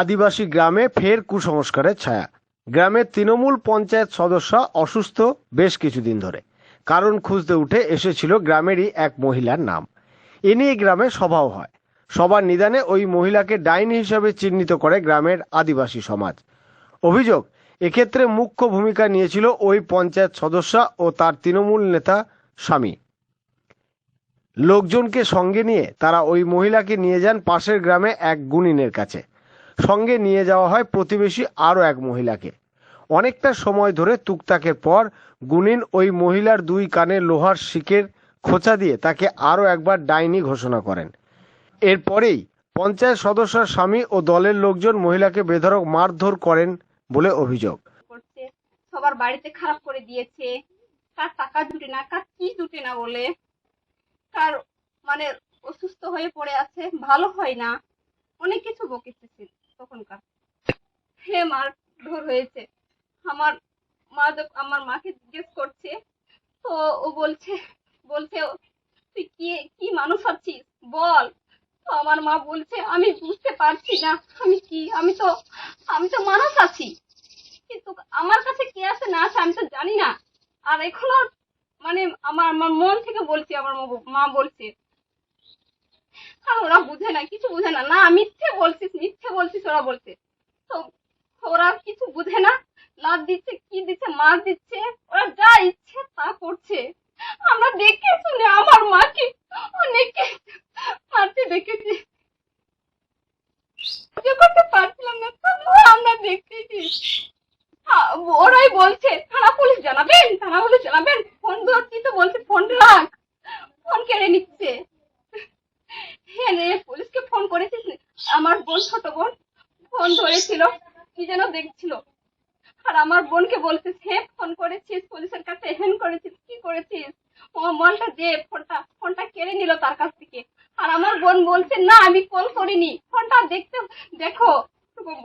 আদিবাসী গ্রামে ফের কুসংস্কারের ছায়া। গ্রামের তৃণমূল পঞ্চায়েত সদস্য অসুস্থ বেশ কিছুদিন ধরে। কারণ খুঁজতে উঠে এসেছিল গ্রামেরই এক মহিলার নাম। এ নিয়ে গ্রামে সভাও হয়। সবার নিদানে ওই মহিলাকে ডাইনি হিসাবে চিহ্নিত করে গ্রামের আদিবাসী সমাজ। অভিযোগ, এক্ষেত্রে মুখ্য ভূমিকা নিয়েছিল ওই পঞ্চায়েত সদস্য ও তার তৃণমূল নেতা স্বামী। লোকজনকে সঙ্গে নিয়ে তারা ওই মহিলাকে নিয়ে যান পাশের গ্রামে এক গুণিনের কাছে। সঙ্গে নিয়ে যাওয়া হয় প্রতিবেশী আরও এক মহিলাকে। অনেকটা সময় ধরে তুকতাকের পর গুনিন ওই মহিলার দুই কানে লোহার শিকের খোঁচা দিয়ে তাকে আরও একবার ডাইনি ঘোষণা করেন। এরপরেই পঞ্চায়েত সদস্যর স্বামী ও দলের লোকজন মহিলাকে বেধড়ক মারধর করেন বলে অভিযোগ। সবার বাড়িতে খারাপ করে দিয়েছে, কার টাকা জুটে না, কার কি জুটে না বলে, কার মানে অসুস্থ হয়ে পড়ে আছে, ভালো হয় না, অনেক কিছু বকেছে তখনকার। হে মার ধর হয়েছে। আমার মা আমার মাকে জিজ্ঞেস করছে, তো ও বলছে বলছে, তুই কি কি মানুষ আছিস বল। তো আমার মা বলছে, আমি বুঝতে পারছি না। আমি কি, আমি তো আমি তো মানুষ আছি। কিন্তু আমার কাছে কে আছে না আছে আমি তো জানি না। আর এখনও মানে আমার আমার মন থেকে বলছি, আমার মা বলছে আর ওরা বুঝে না, কিছু বুঝে না। না, মিথ্যে বলছিস মিথ্যে বলছিস ওরা বলছে। তো ওরা কিছু বুঝে না লাভ দিচ্ছে, কি দিচ্ছে, মার দিচ্ছে, ওরা যা ইচ্ছে তা করছে। আমরা দেখে শুনে আমার মাকে অনেকে মারতে দেখেছি করতে পারছিলাম না, তবুও আমরা দেখতেছি ওরাই বলছে, থানা পুলিশ জানাবেন, থানা পুলিশ জানাবেন, ফোন ধরছি তো বলছে, ফোন রাখ, ফোন কেড়ে নিচ্ছে হ্যাঁ রে পুলিশকে ফোন করেছিস? আমার বোন, ছোট বোন, ফোন ধরেছিল, কি যেন দেখছিল। আর আমার বোনকে বলছিস হ্যাঁ ফোন করেছিস? পুলিশের কাছে হেন করেছিস? কি করেছিস? ও মলটা দে, ফোনটা ফোনটা কেড়ে নিল তার কাছ থেকে। আর আমার বোন বলছে, না, আমি কল করিনি। ফোনটা দেখতে, দেখো।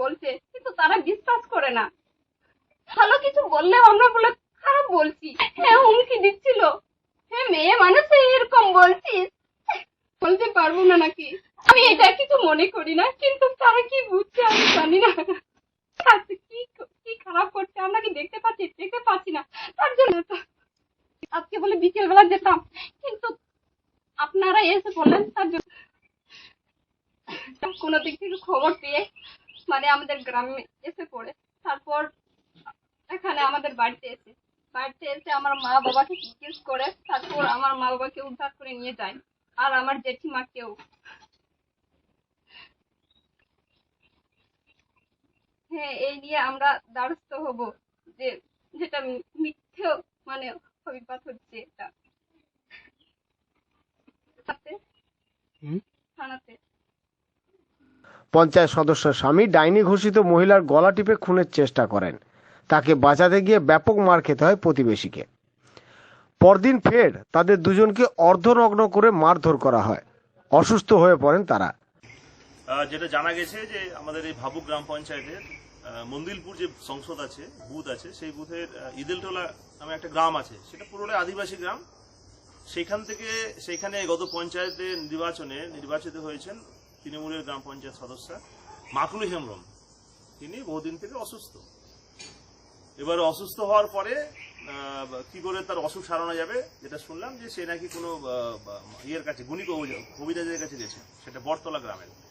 বলছে, কিন্তু তারা বিশ্বাস করে না। ভালো কিছু বললেও আমরা বলে খারাপ বলছি। হ্যাঁ হুমকি দিচ্ছিল। হ্যাঁ মেয়ে মানুষ এরকম বলছিস? বলতে পারব না নাকি? আমি এটা কিছু মনে করি না কিন্তু তারা কি বুঝছে আমি জানি না। আচ্ছা, কি কি খারাপ করছে? আমরা কি দেখতে পাচ্ছি? দেখতে পাচ্ছি না। তার জন্য তো আজকে বলে যেতাম। কিন্তু আপনারা এসে বললেন তার জন্য। কোনো দিক থেকে খবর পেয়ে মানে আমাদের গ্রামে এসে পড়ে। তারপর এখানে আমাদের বাড়িতে এসে। বাড়িতে এসে আমার মা বাবাকে জিজ্ঞেস করে তারপর আমার মা বাবাকে উদ্ধার করে নিয়ে যায়। আর আমার জেঠিমাকেও হ্যাঁ এই নিয়ে আমরা দ্বারস্থ হব যে যেটা মিথ্যে মানে অভিপাত হচ্ছে এটা। থানাতে। পঞ্চায়েত সদস্য স্বামী ডাইনি ঘোষিত মহিলার গলা টিপে খুনের চেষ্টা করেন। তাকে বাঁচাতে গিয়ে ব্যাপক মার খেতে হয় প্রতিবেশীকে। পরদিন ফের তাদের দুজনকে অর্ধনগ্ন করে মারধর করা হয়। অসুস্থ হয়ে পড়েন তারা। যেটা জানা গেছে যে আমাদের এই ভাবুক গ্রাম পঞ্চায়েতের মন্দিলপুর যে সংসদ আছে, বুথ আছে, সেই বুথের ইদেলটোলা নামে একটা গ্রাম আছে। সেটা পুরোটাই আদিবাসী গ্রাম। সেখান থেকে, সেখানে গত পঞ্চায়েতের নির্বাচনে নির্বাচিত হয়েছেন তৃণমূলের গ্রাম পঞ্চায়েত সদস্য মাকলু হেমব্রম। তিনি বহুদিন থেকে অসুস্থ। এবার অসুস্থ হওয়ার পরে কি করে তার অসুখ সারানো যাবে, যেটা শুনলাম যে সে নাকি কোনো ইয়ের কাছে, গুণী কবি- কবিরাজের কাছে গেছে। সেটা বটতলা গ্রামের।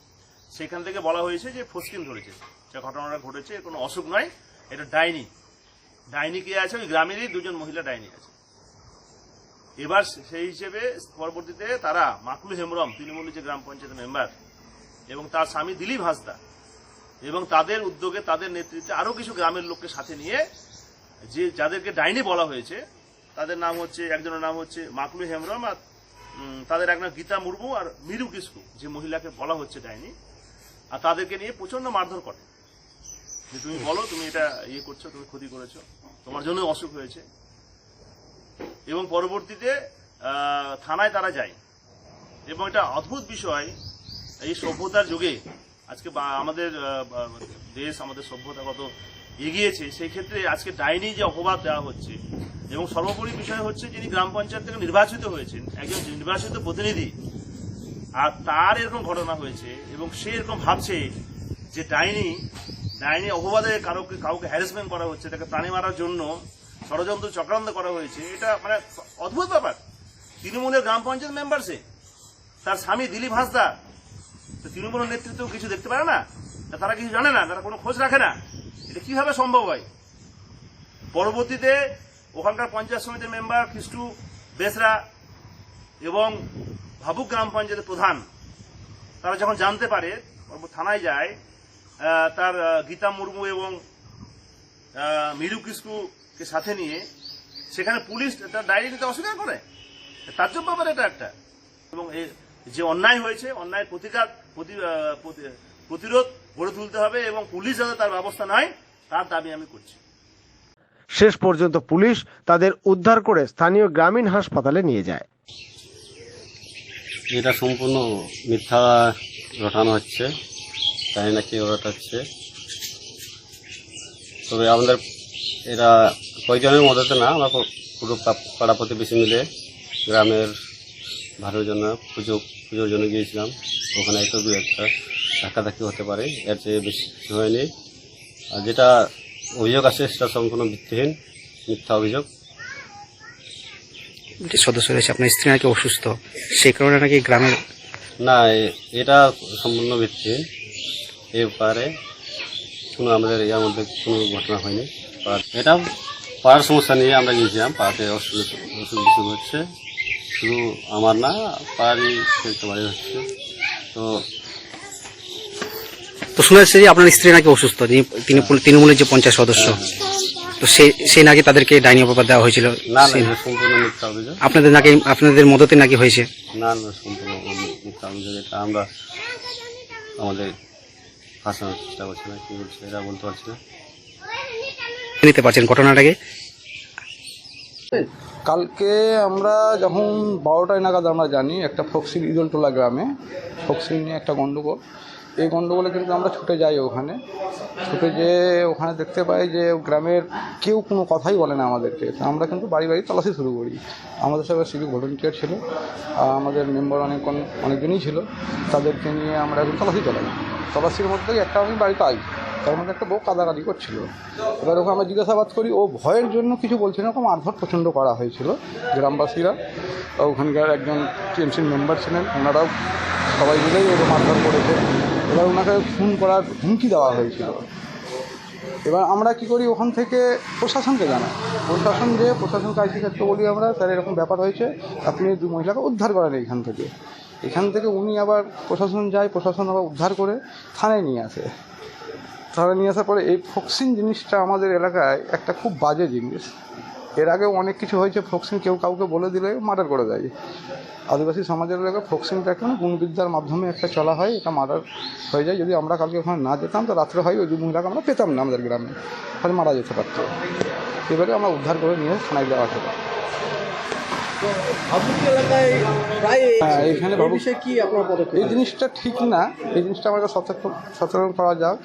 সেখান থেকে বলা হয়েছে যে ফসকিন ধরেছে। যে ঘটনাটা ঘটেছে, কোনো অসুখ নয়, এটা ডাইনি। ডাইনি কে আছে? ওই গ্রামেরই দুজন মহিলা ডাইনি আছে। এবার সেই হিসেবে পরবর্তীতে তারা মাকলু হেমরম তৃণমূলের যে গ্রাম পঞ্চায়েত মেম্বার, এবং তার স্বামী দিলীপ হাসদা, এবং তাদের উদ্যোগে তাদের নেতৃত্বে আরও কিছু গ্রামের লোককে সাথে নিয়ে যে যাদেরকে ডাইনি বলা হয়েছে, তাদের নাম হচ্ছে, একজনের নাম হচ্ছে মাকলু হেমরম আর তাদের এক নাম গীতা মুর্মু আর মিরু কিসকু, যে মহিলাকে বলা হচ্ছে ডাইনি। আর তাদেরকে নিয়ে প্রচণ্ড মারধর করে। যে তুমি বলো, তুমি এটা ইয়ে করছ, তুমি ক্ষতি করেছ, তোমার জন্য অসুখ হয়েছে। এবং পরবর্তীতে থানায় তারা যায়। এবং এটা অদ্ভুত বিষয়, এই সভ্যতার যুগে, আজকে আমাদের দেশ, আমাদের সভ্যতা কত এগিয়েছে, সেই ক্ষেত্রে আজকে ডাইনি যে অপবাদ দেওয়া হচ্ছে, এবং সর্বোপরি বিষয় হচ্ছে যিনি গ্রাম পঞ্চায়েত থেকে নির্বাচিত হয়েছেন, একজন নির্বাচিত প্রতিনিধি আর তার এরকম ঘটনা হয়েছে এবং সে এরকম ভাবছে যে ডাইনি ডাইনি অপবাদে কারোকে, কাউকে হ্যারাসমেন্ট করা হচ্ছে, তাকে প্রাণী মারার জন্য ষড়যন্ত্র চক্রান্ত করা হয়েছে। এটা মানে অদ্ভুত ব্যাপার। তৃণমূলের গ্রাম পঞ্চায়েত মেম্বার সে তার স্বামী দিলীপ হাসদা, তো তৃণমূলের নেতৃত্ব কিছু দেখতে পারে না? তারা কিছু জানে না, তারা কোনো খোঁজ রাখে না। এটা কীভাবে সম্ভব হয়? পরবর্তীতে ওখানকার পঞ্চায়েত সমিতির মেম্বার খ্রিস্টু বেসরা এবং ভাবুক গ্রাম পঞ্চায়েতের প্রধান, তারা যখন জানতে পারে থানায় যায় তার গীতা মুর্মু এবং মিরু কিস্কুকে সাথে নিয়ে সেখানে পুলিশ তার ডায়েরি নিতে অস্বীকার করে। তাজ্জব ব্যাপার এটা একটা। এবং যে অন্যায় হয়েছে অন্যায়ের প্রতিকার, প্রতি- প্রতি- প্রতিরোধ গড়ে তুলতে হবে এবং পুলিশ যাতে তার ব্যবস্থা নেয়, তার দাবি আমি করছি। শেষ পর্যন্ত পুলিশ তাদের উদ্ধার করে স্থানীয় গ্রামীণ হাসপাতালে নিয়ে যায়। এটা সম্পূর্ণ মিথ্যা রটানো হচ্ছে। তাই নাকি রটাচ্ছে তবে আমাদের এরা কয়েকজনের মদতে না, আমরা পুরো পাড়া প্রতিবেশী মিলে গ্রামের ভালোর জন্য পুজো, পুজোর জন্য গিয়েছিলাম। ওখানে একটু দু একটা ধাক্কাধাক্কি হতে পারে, এর চেয়ে বেশি হয়নি। আর যেটা অভিযোগ আছে সেটা সম্পূর্ণ ভিত্তিহীন মিথ্যা অভিযোগ। যে সদস্য রয়েছে আপনার স্ত্রী নাকি অসুস্থ? সেই কারণে নাকি গ্রামের না এটা সম্পূর্ণ ভিত্তিহীন এ ব্যাপারে কোনো আমাদের এর মধ্যে কোনো ঘটনা হয়নি। আর এটা পাড়ার সমস্যা নিয়ে আমরা গিয়েছিলাম পাড়াতে অসুবিধা অসুখ বিসুখ হচ্ছে। শুধু আমার না পাড়ারই একটা বাড়ি হচ্ছে। তো তো শোনা যাচ্ছে যে আপনার স্ত্রী নাকি অসুস্থ তিনি তৃণমূলের যে পঞ্চায়েত সদস্য। তো সেই নাকি তাদেরকে ডাইনি অপবাদ দেওয়া হয়েছিল? না না সম্পূর্ণ মিথ্যা অভিযোগ। আপনাদের নাকি আপনাদের মদতে নাকি হয়েছে? না না সম্পূর্ণ মিথ্যা অভিযোগ। এটা আমরা আমাদের ফাঁসানোর চেষ্টা করছি না কি বলছে এটা বলতে পারছি না। নিতে পারছেন ঘটনাটাকে? কালকে আমরা যখন বারোটায় নাগাদ আমরা জানি একটা ফক্সিল ইদলটোলা গ্রামে ফক্সিল নিয়ে একটা গণ্ডগোল এই গণ্ডগোলে কিন্তু আমরা ছুটে যাই ওখানে। ছুটে যেয়ে ওখানে দেখতে পাই যে গ্রামের কেউ কোনো কথাই বলে না আমাদেরকে। আমরা কিন্তু বাড়ি বাড়ি তল্লাশি শুরু করি। আমাদের সঙ্গে সিভিক ভলেন্টিয়ার ছিল আমাদের মেম্বার অনেক অনেকজনই ছিল। তাদেরকে নিয়ে আমরা এখন তল্লাশি চলাই। তল্লাশির মধ্যে একটা আমি বাড়ি পাই তার মধ্যে একটা বউ কাদাকাদি করছিল। এবার ওকে আমরা জিজ্ঞাসাবাদ করি, ও ভয়ের জন্য কিছু বলছে না? ওকে মারধর প্রচণ্ড করা হয়েছিল গ্রামবাসীরা। ওখানকার একজন টিএমসির মেম্বার ছিলেন। ওনারাও সবাই মিলেই ওকে মারধর করেছে। এবার ওনাকে খুন করার হুমকি দেওয়া হয়েছিল। এবার আমরা কি করি? ওখান থেকে প্রশাসনকে জানাই। প্রশাসন যে প্রশাসন আইসি ক্ষেত্রে বলি আমরা, স্যার, এরকম ব্যাপার হয়েছে, আপনি দুই মহিলাকে উদ্ধার করেন এখান থেকে। এখান থেকে উনি আবার প্রশাসন যায়, প্রশাসন আবার উদ্ধার করে থানায় নিয়ে আসে। থানায় নিয়ে আসার পরে এই ফক্সিন জিনিসটা আমাদের এলাকায় একটা খুব বাজে জিনিস। এর আগেও অনেক কিছু হয়েছে, ফক্সিন কেউ কাউকে বলে দিলে মার্ডার করে দেয়। আদিবাসী সমাজের এলাকায় ফক্সিনটা একটা গুণবিদ্যার মাধ্যমে একটা চলা হয় এটা মার্ডার হয়ে যায়। যদি আমরা কালকে ওখানে না যেতাম তো রাত্রে হয় ওই মহিলাকে আমরা পেতাম না আমাদের গ্রামে। তাহলে মারা যেতে পারতো। এবারে আমরা উদ্ধার করে নিয়ে থানায় দেওয়া হলো। হ্যাঁ এইখানে ভাবুক এই জিনিসটা ঠিক না। এই জিনিসটা আমাদের সতর্ক সচেতন করা যাক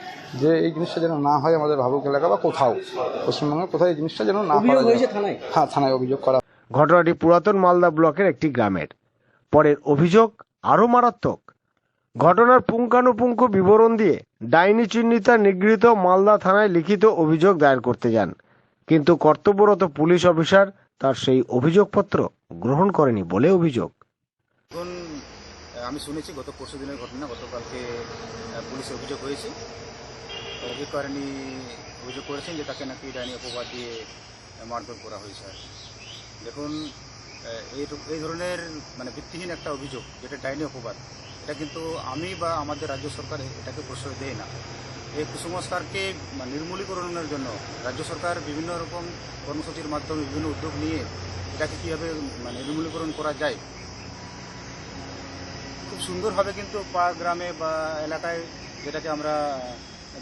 যে এই জিনিসটা যেন না হয় আমাদের ভাবুক এলাকা বা কোথাও। পশ্চিমবঙ্গে কোথাও এই জিনিসটা যেন না করা হ্যাঁ থানায় অভিযোগ করা ঘটনাটি পুরাতন মালদা ব্লকের একটি গ্রামের। পরের অভিযোগ আরও মারাত্মক। ঘটনার পুঙ্খানুপুঙ্খ বিবরণ দিয়ে ডাইনি চিহ্নিতা নিগৃহীত মালদা থানায় লিখিত অভিযোগ দায়ের করতে যান। কিন্তু কর্তব্যরত পুলিশ অফিসার তার সেই অভিযোগপত্র গ্রহণ করেনি বলে অভিযোগ। আমি শুনেছি গত পরশু দিনের ঘটনা, গতকালকে পুলিশে অভিযোগ হয়েছে। তো অভিজ্ঞানী অভিযোগ করেছেন যে তাকে নাকি ডাইনি অপবাদ দিয়ে মারধর করা হয়েছে দেখুন এই এই ধরনের মানে ভিত্তিহীন একটা অভিযোগ যেটা ডাইনি অপবাদ, এটা কিন্তু আমি বা আমাদের রাজ্য সরকার এটাকে প্রশ্রয় দেয় না। এই কুসংস্কারকে মানে নির্মূলীকরণের জন্য রাজ্য সরকার বিভিন্ন রকম কর্মসূচির মাধ্যমে বিভিন্ন উদ্যোগ নিয়ে এটাকে কীভাবে মানে নির্মূলীকরণ করা যায়, খুব সুন্দরভাবে কিন্তু পা গ্রামে বা এলাকায় যেটাকে আমরা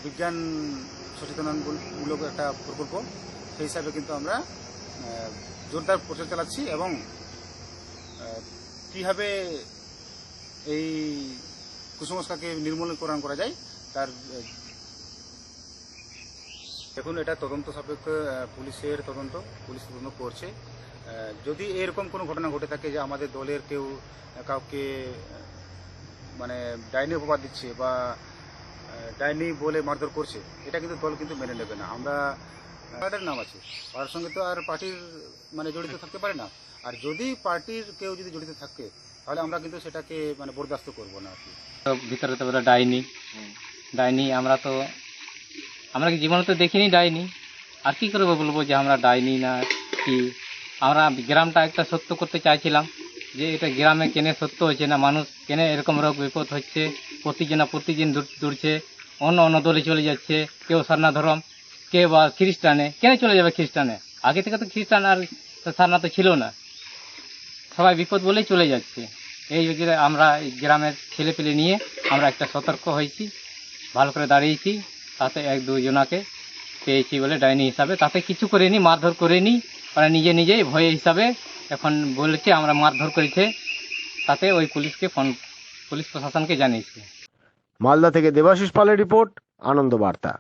বিজ্ঞান সচেতনমূলক একটা প্রকল্প, সেই হিসাবে কিন্তু আমরা জোরদার প্রচার চালাচ্ছি এবং কীভাবে এই কুসংস্কারকে নির্মূলীকরণ করা যায় তার দেখুন, এটা তদন্ত সাপেক্ষ পুলিশের তদন্ত, পুলিশ তদন্ত করছে। যদি এরকম কোনো ঘটনা ঘটে থাকে যে আমাদের দলের কেউ কাউকে মানে ডাইনি অপবাদ দিচ্ছে বা ডাইনি বলে মারধর করছে, এটা কিন্তু দল কিন্তু মেনে নেবে না। আমরা পার্টির নাম আছে। পার্টির সঙ্গে তো আর পার্টির মানে জড়িত থাকতে পারে না। আর যদি পার্টির কেউ যদি জড়িত থাকে, তাহলে আমরা কিন্তু সেটাকে মানে বরদাস্ত করব না আর কি। ভিতরে তো বলে ডাইনি। ডাইনি আমরা তো, আমরা কি জীবনে তো দেখিনি ডাইনি। আর কি করব বলব যে আমরা ডাইনি না কি? আমরা গ্রামটা একটা সত্য করতে চাইছিলাম যে এটা গ্রামে কেনে সত্য হচ্ছে না, মানুষ কেনে এরকম রোগ বিপদ হচ্ছে প্রতিজনা প্রতিদিন দূর- দূরছে, অন্য অন্য দলে চলে যাচ্ছে, কেউ সারনা ধর্ম কেউ বা খ্রিস্টানে। কেন চলে যাবে খ্রিস্টানে? আগে থেকে তো খ্রিস্টান আর সারনা তো ছিল না। সবাই বিপদ বলেই চলে যাচ্ছে। এই আমরা গ্রামের ছেলে পেলে নিয়ে আমরা একটা সতর্ক হয়েছি, ভালো করে দাঁড়িয়েছি, তাতে এক দুজনাকে পেয়েছি বলে ডাইনি হিসাবে। তাতে কিছু করেনি, মারধর করেনি ওরা নিজে নিজেই ভয়ে হিসাবে এখন বলেছে আমরা মারধর করেছে। তাতে ওই পুলিশকে ফোন, পুলিশ প্রশাসনকে জানিয়েছে। মালদা থেকে দেবাশিস পালের রিপোর্ট, আনন্দ বার্তা।